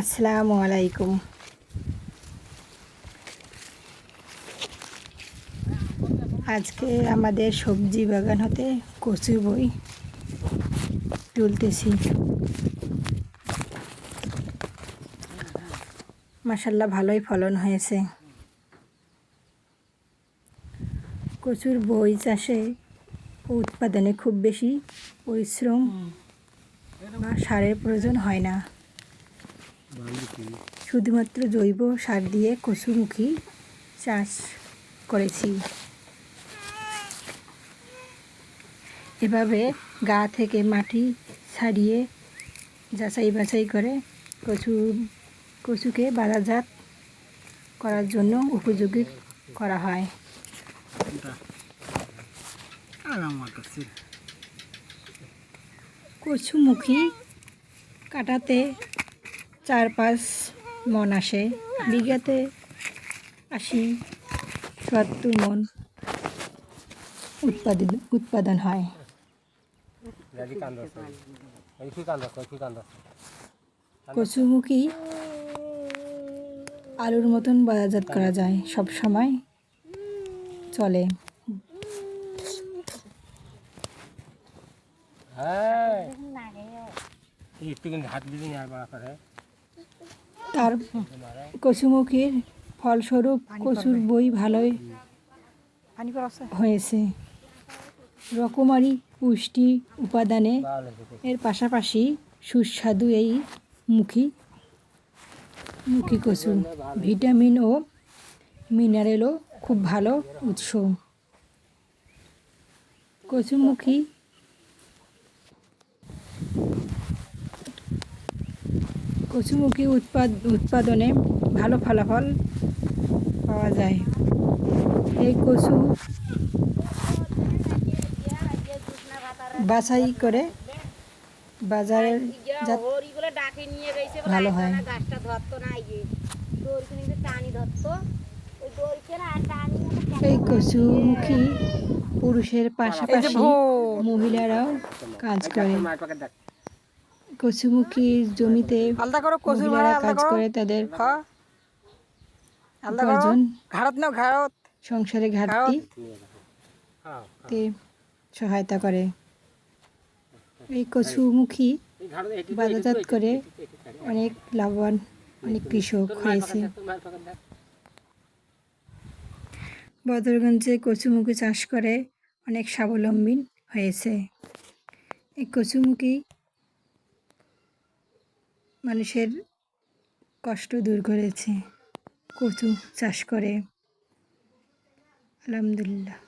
আসসালামু আলাইকুম। আজকে আমাদের সবজি বাগান হতে কচু বই তুলতেছি। মাসাল্লাহ ভালোই ফলন হয়েছে। কচুর বই চাষে উৎপাদনে খুব বেশি পরিশ্রম বা সারের প্রয়োজন হয় না। শুধুমাত্র জৈব সার দিয়ে কচুমুখী চাষ করেছি। এভাবে গা থেকে মাটি ছাড়িয়ে যাচাই বাছাই করে কচু, কচুকে বাজারজাত করার জন্য উপযোগী করা হয়। কচুমুখী কাটাতে চার পাঁচ মন আসে। বিঘাতে আশি সত্তর মন উৎপাদন উৎপাদন হয়। কচুমুখী আলুর মতন বাজারজাত করা যায়, সব সময় চলে। কিন্তু হাত দিবি আর বাড়া করে তার কচুমুখীর ফলস্বরূপ কচুর বই ভালোই হয়েছে। রকমারি পুষ্টি উপাদানে এর পাশাপাশি সুস্বাদু এই মুখী মুখী কচু। ভিটামিন ও মিনারেলও খুব ভালো উৎস। কচুমুখী কচুমুখী উৎপাদ উৎপাদনে ভালো ফলাফল পাওয়া যায়। এই কচু বাছাই করে বাজারে ডাকে নিয়ে গেছে ভালো হয়। গাছটা ধরতো না দড়ি টানি ধরতো ওই দড়িকে না টানি এই কচুমুখী পুরুষের পাশাপাশি মহিলারাও কাজ করে। কচুমুখী জমিতে আলাদা করো কচুর মহিলারা কাজ করে। তাদের হ্যাঁ। উপার্জন। সংসারে ঘাটতি। হ্যাঁ তে সহায়তা করে। এই কচুমুখী বাজারজাত করে অনেক লাভবান অনেক কৃষক হয়েছে। বদরগঞ্জে কচুমুখী চাষ করে অনেক স্বাবলম্বী হয়েছে। এই কচুমুখী মানুষের কষ্ট দূর করেছে। কচু চাষ করে। আলহামদুলিল্লাহ।